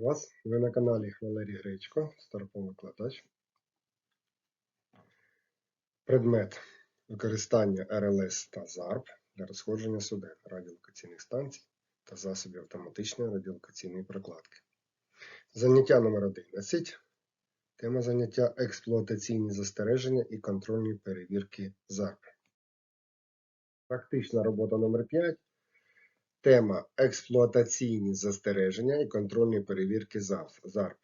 вас. Ви на каналі Валерій Гречко, староповикладач. Предмет використання РЛС та ЗАРП для розходження суден радіолокаційних станцій та засобів автоматичної радіолокаційної прокладки. Заняття номер 11. Тема заняття експлуатаційні застереження і контрольні перевірки ЗАРП. Практична робота номер 5. Тема експлуатаційні застереження і контрольні перевірки ЗАРП,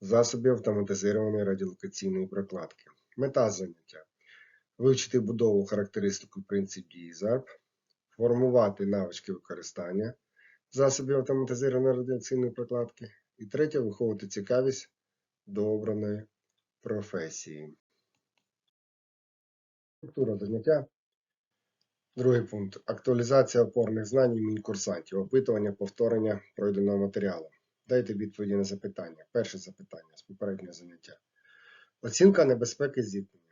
засобів автоматизованої радіолокаційної прокладки. Мета заняття вивчити будову характеристику принцип дії ЗАРП, формувати навички використання засобів автоматизованої радіолокаційної прокладки. І третє виховувати цікавість до обраної професії. Структура заняття. Другий пункт. Актуалізація опорних знань міні-курсантів. Опитування, повторення пройденого матеріалу. Дайте відповіді на запитання. Перше запитання з попереднього заняття. Оцінка небезпеки зіткнення.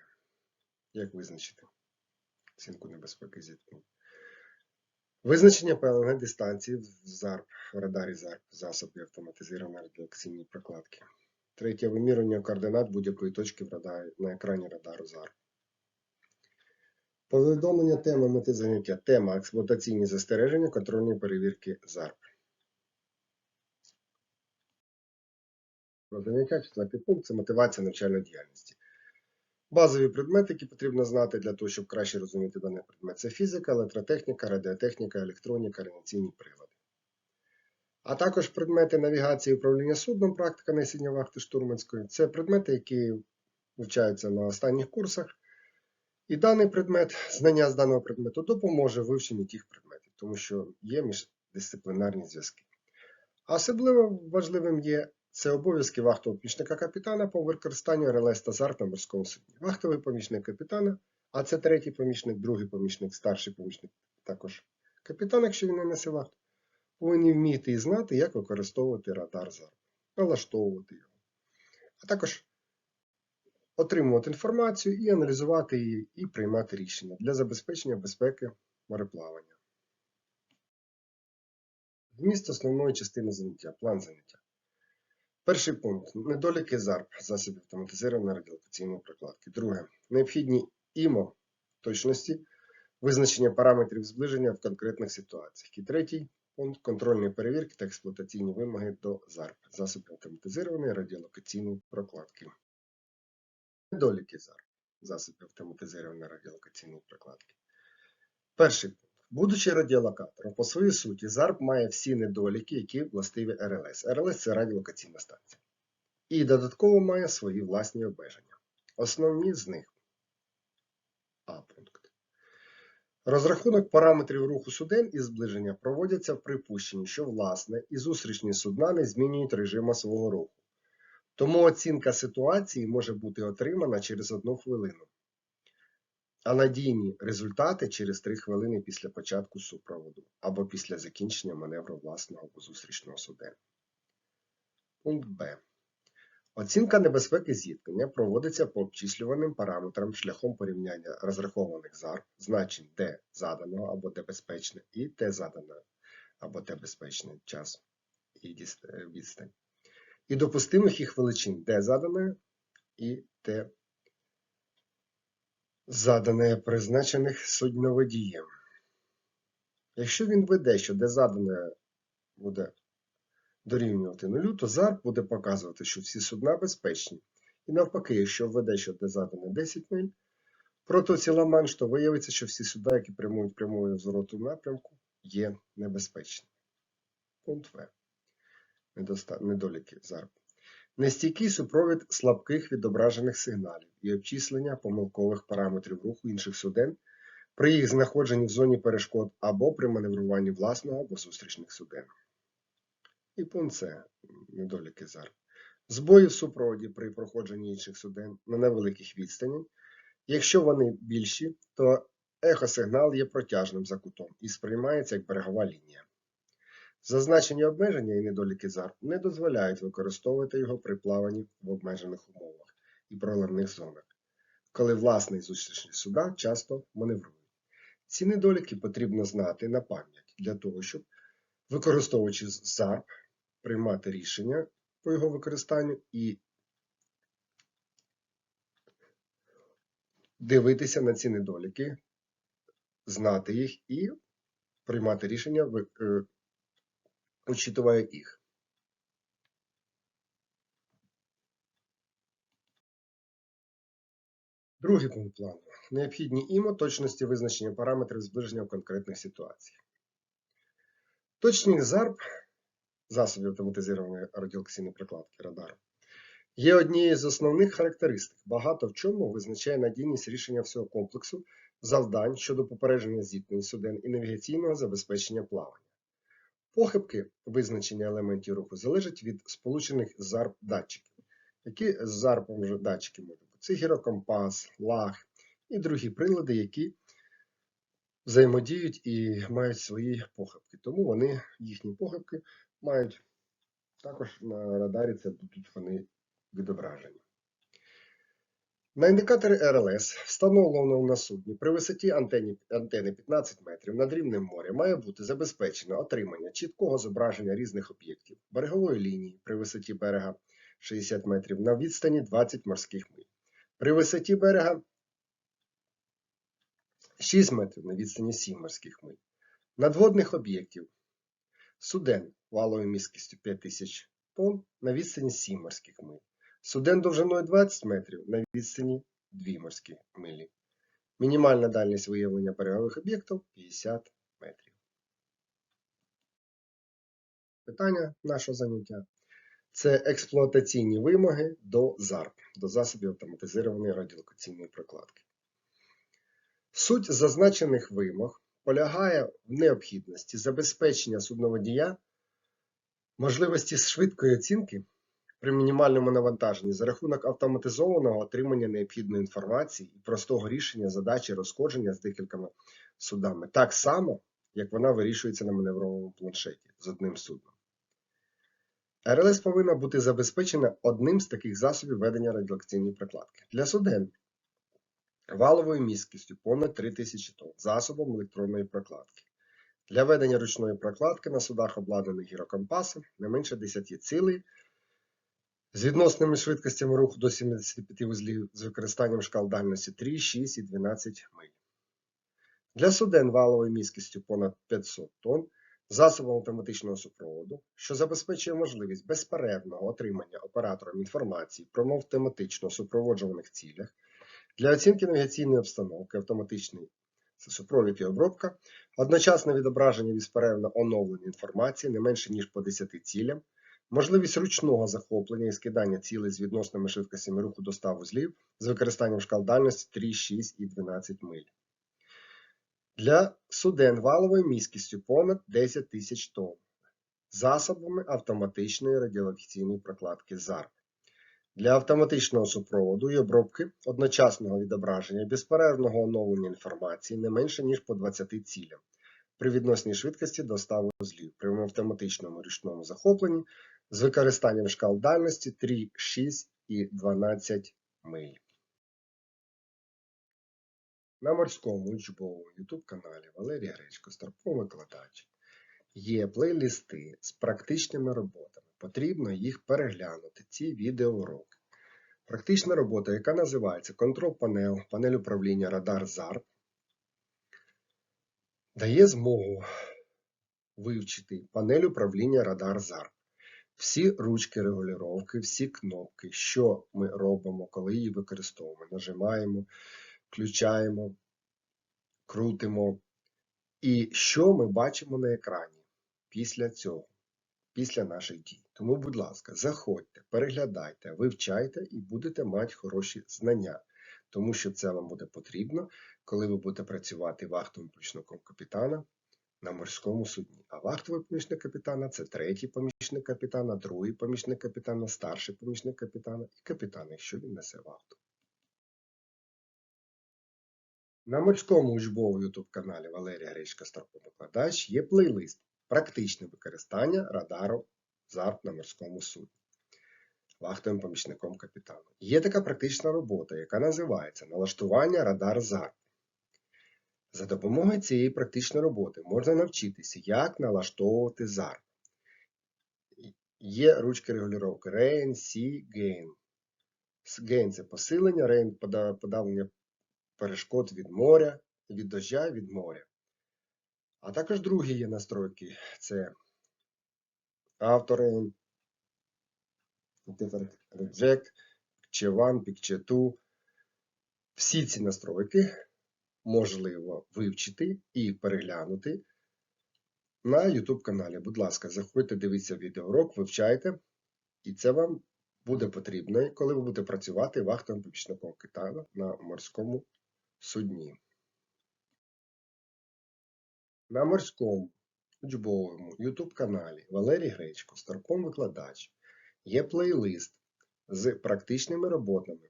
Як визначити оцінку небезпеки зіткнення? Визначення ПЛНГ дистанції в ЗАРП, в радарі ЗАРП, засобі автоматизованої радіолокаційної прокладки. Третє вимірювання координат будь-якої точки в радарі, на екрані радару ЗАРП. Повідомлення теми мети заняття. Тема експлуатаційні застереження контрольної перевірки ЗАРП. Заняття, четвертий пункт це мотивація навчальної діяльності. Базові предмети, які потрібно знати для того, щоб краще розуміти даний предмет, це фізика, електротехніка, радіотехніка, електроніка, реанімаційні прилади. А також предмети навігації і управління судном, практика несення вахти штурманської. Це предмети, які вивчаються на останніх курсах. І даний предмет, знання з даного предмету допоможе в вивченні тих предметів, тому що є міждисциплінарні зв'язки. А особливо важливим є це обов'язки вахтового помічника капітана по використанню РЛС та ЗАРП на морському судні. Вахтовий помічник капітана, а це третій помічник, другий помічник, старший помічник, також капітан, якщо він не несе вахту, повинні вміти і знати, як використовувати радар ЗАРП, налаштовувати його. А також отримувати інформацію і аналізувати її, і приймати рішення для забезпечення безпеки мореплавання. Зміст основної частини заняття, план заняття. Перший пункт. Недоліки ЗАРП, засобів автоматизованої радіолокаційної прокладки. Друге. Необхідні ІМО точності, визначення параметрів зближення в конкретних ситуаціях. І третій пункт контрольні перевірки та експлуатаційні вимоги до ЗАРП, засобів автоматизованої радіолокаційної прокладки. Недоліки засобів автоматизованої радіолокаційної прокладки. Перший пункт. Будучи радіолокатором, по своїй суті, ЗАРП має всі недоліки, які властиві РЛС. РЛС це радіолокаційна станція. І додатково має свої власні обмеження. Основні з них. А пункт. Розрахунок параметрів руху суден і зближення проводяться в припущенні, що власне і зустрічні судна не змінюють режиму свого руху. Тому оцінка ситуації може бути отримана через одну хвилину а надійні результати через 3 хвилини після початку супроводу або після закінчення маневру власного або зустрічного суден. Пункт Б. Оцінка небезпеки зіткнення проводиться по обчислюваним параметрам шляхом порівняння розрахованих ЗАРП, значень Д заданого або Д безпечне і Т заданого або Т безпечний час і відстань. І допустимих їх величин Д задане і Т задане призначених судноводієм. Якщо він веде, що де задане буде дорівнювати нулю, то ЗАРП буде показувати, що всі судна безпечні. І навпаки, якщо введе, що де задане 10 миль, проти ціла менш, то виявиться, що всі суда, які прямують прямою звороту напрямку, є небезпечні. Пункт В. Недоліки ЗАРП. Нестійкий супровід слабких відображених сигналів і обчислення помилкових параметрів руху інших суден при їх знаходженні в зоні перешкод або при маневруванні власного або зустрічних суден. І пункт С. Недоліки ЗАР. Збої в супроводі при проходженні інших суден на невеликих відстанях. Якщо вони більші, то ехосигнал є протяжним за кутом і сприймається як берегова лінія. Зазначені обмеження і недоліки ЗАРП не дозволяють використовувати його при плаванні в обмежених умовах і проливних зонах, коли власний зустрічні суда часто маневрують. Ці недоліки потрібно знати на пам'ять для того, щоб, використовуючи ЗАРП, приймати рішення по його використанню і дивитися на ці недоліки, знати їх і приймати рішення, е, учитывая їх. Другий пункт плану. Необхідні ІМО точності визначення параметрів зближення в конкретних ситуаціях. Точність ЗАРП засобів автоматизованої радіолокаційної прокладки радару є однією з основних характеристик. Багато в чому визначає надійність рішення всього комплексу завдань щодо попередження зіткнень суден і навігаційного забезпечення плавання. Похибки визначення елементів руху залежать від сполучених ЗАРП датчиків. Які з ЗАРПом вже датчики можуть бути? Це гірокомпас, лаг і другі прилади, які взаємодіють і мають свої похибки. Тому вони, їхні похибки, мають також на радарі це будуть вони відображені. На індикаторі РЛС, встановленому на судні при висоті антені, антени 15 метрів над рівнем моря, має бути забезпечено отримання чіткого зображення різних об'єктів берегової лінії при висоті берега 60 метрів на відстані 20 морських миль. При висоті берега 6 метрів на відстані 7 морських миль. Надводних об'єктів суден валовою місткістю 5000 тонн на відстані 7 морських миль. Суден довжиною 20 метрів на відстані 2 морські милі. Мінімальна дальність виявлення берегових об'єктів 50 метрів. Питання нашого заняття це експлуатаційні вимоги до ЗАРП, до засобів автоматизованої радіолокаційної прокладки. Суть зазначених вимог полягає в необхідності забезпечення судноводія можливості швидкої оцінки при мінімальному навантаженні за рахунок автоматизованого отримання необхідної інформації і простого рішення задачі розходження з декількома судами, так само, як вона вирішується на маневровому планшеті з одним судном. РЛС повинна бути забезпечена одним з таких засобів ведення радіолокаційної прокладки. Для суден валовою місткістю понад 3000 тонн засобом електронної прокладки. Для ведення ручної прокладки на судах, обладнаних гірокомпасом, не менше 10 цілей з відносними швидкостями руху до 75 вузлів з використанням шкал дальності 3, 6 і 12 миль. Для суден валовою місткістю понад 500 тонн засобом автоматичного супроводу, що забезпечує можливість безперервного отримання оператором інформації про автоматично супроводжуваних цілях. Для оцінки навігаційної обстановки автоматичний супровід і обробка, одночасне відображення безперервно оновлення інформації не менше ніж по 10 цілям, можливість ручного захоплення і скидання цілей з відносними швидкостями руху до 100 вузлів з використанням шкал дальності 3, 6 і 12 миль. Для суден валовою місткістю понад 10 тисяч тонн засобами автоматичної радіолокаційної прокладки ЗАРП. Для автоматичного супроводу і обробки одночасного відображення безперервного оновлення інформації не менше ніж по 20 цілям при відносній швидкості до 100 вузлів при автоматичному ручному захопленні з використанням шкал дальності 3, 6 і 12 миль. На морському учбовому YouTube каналі Валерій Гречко, Старпов викладач. Є плейлисти з практичними роботами. Потрібно їх переглянути, ці відеоуроки. Практична робота, яка називається Контрол панел, панель управління Радар ЗАРП, дає змогу вивчити панель управління Радар ЗАРП. Всі ручки регулювання, всі кнопки, що ми робимо, коли її використовуємо. Нажимаємо, включаємо, крутимо. І що ми бачимо на екрані після цього, після наших дій. Тому, будь ласка, заходьте, переглядайте, вивчайте і будете мати хороші знання, тому що це вам буде потрібно, коли ви будете працювати вахтовим помічником капітана на морському судні. А вахтовий помічник капітана це третій помічник капітана, другий помічник капітана, старший помічник капітана і капітан, якщо він несе вахту. На морському учбовому YouTube каналі Валерія Гречка Старпомикладач є плейлист Практичне використання радару ЗАРП на морському судні вахтовим помічником капітана. Є така практична робота, яка називається Налаштування радар ЗАРП. За допомогою цієї практичної роботи можна навчитися, як налаштовувати ЗАРП. Є ручки регулювання Rain, Sea, Gain. Gain – це посилення, Rain – подавлення перешкод від моря, від дождя, від моря. А також другі є настройки. Це Auto-Rain, Reject, Picture 1, Picture 2. Всі ці настройки можливо вивчити і переглянути на YouTube каналі. Будь ласка, заходьте, дивіться відеоурок, вивчайте, і це вам буде потрібно, коли ви будете працювати вахтовим помічником капітана на морському судні. На морському учбовому YouTube каналі Валерій Гречко, Старком викладач, є плейлист з практичними роботами.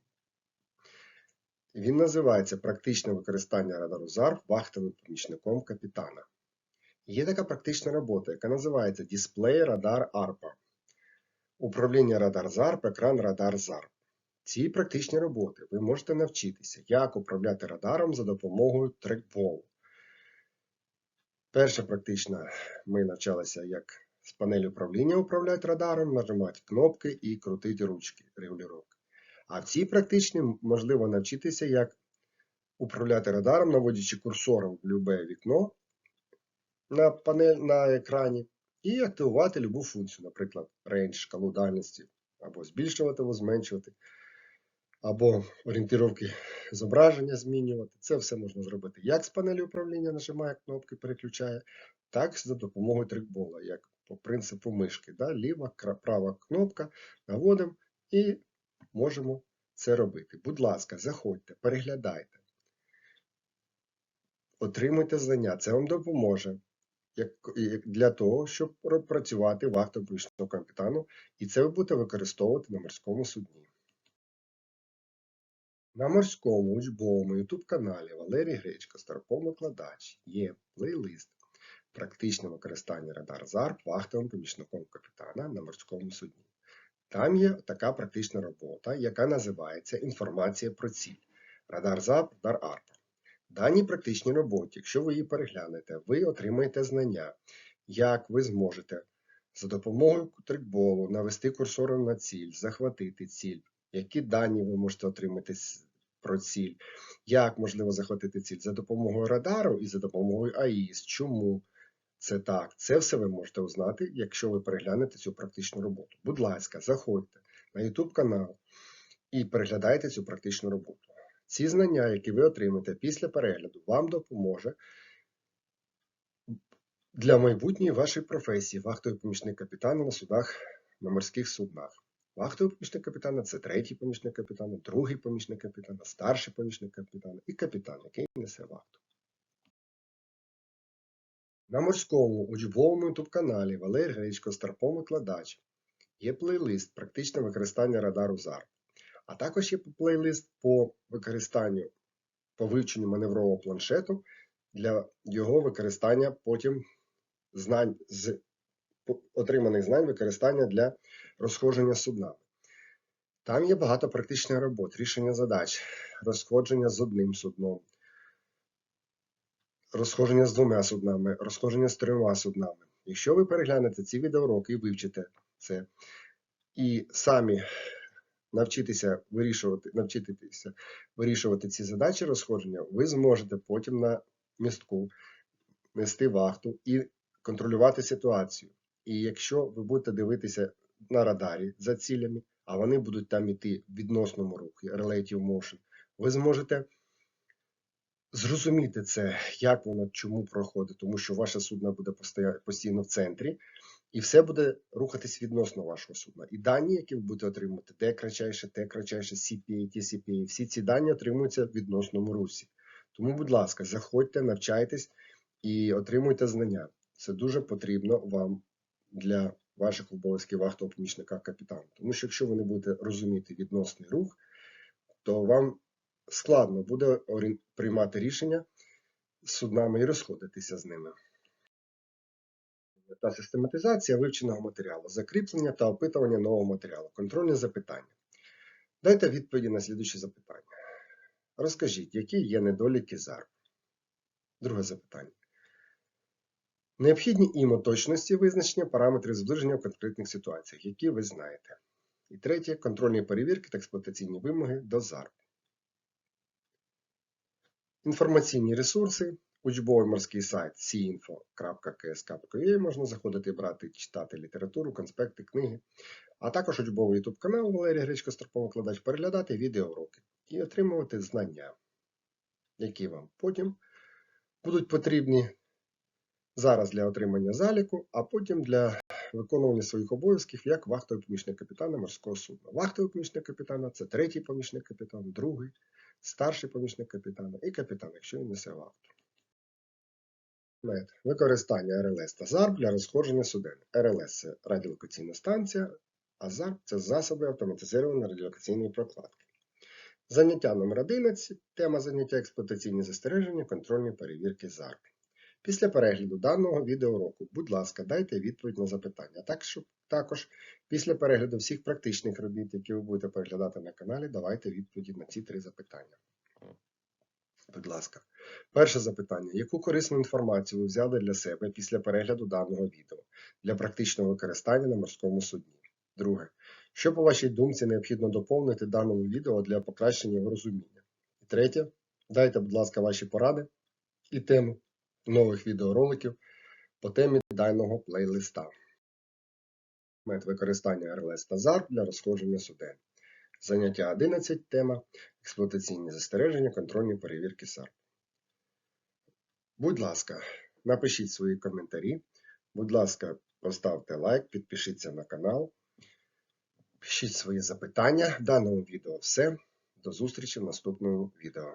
Він називається Практичне використання радару ЗАРП вахтовим помічником капітана. Є така практична робота, яка називається Дисплей Радар ARPA. Управління Радар ЗАРП, екран Радар ЗАРП. Ці практичні роботи ви можете навчитися, як управляти радаром за допомогою трекболу. Перша практична ми навчалися, як з панелі управління управляти радаром, нажимати кнопки і крутити ручки регулювання. А в цій практичній можливо навчитися, як управляти радаром, наводячи курсором в любе вікно на панель на екрані, і активувати любу функцію, наприклад, рейндж, шкалу дальності, або збільшувати, або зменшувати, або орієнтировки зображення змінювати. Це все можна зробити як з панелі управління, нажимає кнопки, переключає, так і за допомогою трекбола, як по принципу мишки. Да? Ліва, права кнопка, наводимо і можемо це робити. Будь ласка, заходьте, переглядайте, отримуйте знання, це вам допоможе для того, щоб працювати вахтовим помічником капітану, і це ви будете використовувати на морському судні. На морському учбовому YouTube каналі Валерій Гречко, Старком викладач, є плейлист Практичне використання радар ЗАРП вахтовим помічником капітана на морському судні. Там є така практична робота, яка називається Інформація про ціль. Радар ЗАРП, радар АРПА. В даній практичній роботі, якщо ви її переглянете, ви отримаєте знання, як ви зможете за допомогою трекболу навести курсором на ціль, захватити ціль, які дані ви можете отримати про ціль, як можливо захватити ціль за допомогою радару і за допомогою АІС. Чому це так? Це все ви можете узнати, якщо ви переглянете цю практичну роботу. Будь ласка, заходьте на YouTube канал і переглядайте цю практичну роботу. Ці знання, які ви отримаєте після перегляду, вам допоможе для майбутньої вашої професії вахтовий помічник капітана на судах на морських суднах. Вахтовий помічник капітана це третій помічник капітана, другий помічник капітана, старший помічник капітана і капітан, який несе вахту. На морському учбовому youtube каналі Валерій Гречко Старпом викладач є плейлист Практичне використання радару ЗАР. А також є плейлист по використанню по вивченню маневрового планшету для його використання потім знань з отриманих знань використання для розходження суднами. Там є багато практичних робот, рішення задач, розходження з одним судном, розходження з двома суднами, розходження з трьома суднами. Якщо ви переглянете ці відеоуроки і вивчите це, і самі навчитися вирішувати, навчитися вирішувати ці задачі розходження, ви зможете потім на містку нести вахту і контролювати ситуацію. І якщо ви будете дивитися на радарі за цілями, а вони будуть там іти в відносному руху, relative motion, ви зможете зрозуміти це, як воно чому проходить, тому що ваше судно буде постійно в центрі, і все буде рухатись відносно вашого судна. І дані, які ви будете отримувати, де кратчайше, те кратчайше, CPA, TCPA, всі ці дані отримуються в відносному русі. Тому, будь ласка, заходьте, навчайтесь і отримуйте знання. Це дуже потрібно вам для ваших обов'язків вахтового помічника капітана. Тому що якщо ви не будете розуміти відносний рух, то вам складно буде приймати рішення з суднами і розходитися з ними. Та систематизація вивченого матеріалу, закріплення та опитування нового матеріалу, контрольні запитання. Дайте відповіді на слідучі запитання. Розкажіть, які є недоліки ЗАРП? Друге запитання. Необхідні імо точності визначення параметрів зближення в конкретних ситуаціях, які ви знаєте. І третє контрольні перевірки та експлуатаційні вимоги до ЗАРП. Інформаційні ресурси. Учбовий морський сайт sinfo.ksk.ua можна заходити, брати, читати літературу, конспекти, книги, а також учбовий YouTube канал Валерій Гречко Старпом викладач, переглядати відеоуроки і отримувати знання, які вам потім будуть потрібні зараз для отримання заліку, а потім для виконування своїх обов'язків як вахтовий помічник капітана морського судна. Вахтовий помічник капітана це третій помічник капітана, другий, старший помічник капітана і капітан, якщо він несе вахту. Мет. Використання РЛС та ЗАРП для розходження суден. РЛС це радіолокаційна станція, а ЗАРП це засоби автоматизованої радіолокаційної прокладки. Заняття номер 11. Тема заняття експлуатаційні застереження, контрольні перевірки ЗАРП. Після перегляду даного відеоуроку, будь ласка, дайте відповідь на запитання. Так, що, також після перегляду всіх практичних робіт, які ви будете переглядати на каналі, давайте відповіді на ці три запитання. Будь ласка. Перше запитання. Яку корисну інформацію ви взяли для себе після перегляду даного відео для практичного використання на морському судні? Друге. Що, по вашій думці, необхідно доповнити даному відео для покращення його розуміння? І третє. Дайте, будь ласка, ваші поради і тему нових відеороликів по темі даного плейлиста. Мет використання РЛС та ЗАРП для розходження суден. Заняття 11. Тема експлуатаційні застереження, контрольні перевірки САРП. Будь ласка, напишіть свої коментарі. Будь ласка, поставте лайк, підпишіться на канал. Пишіть свої запитання. В даному відео все. До зустрічі в наступному відео.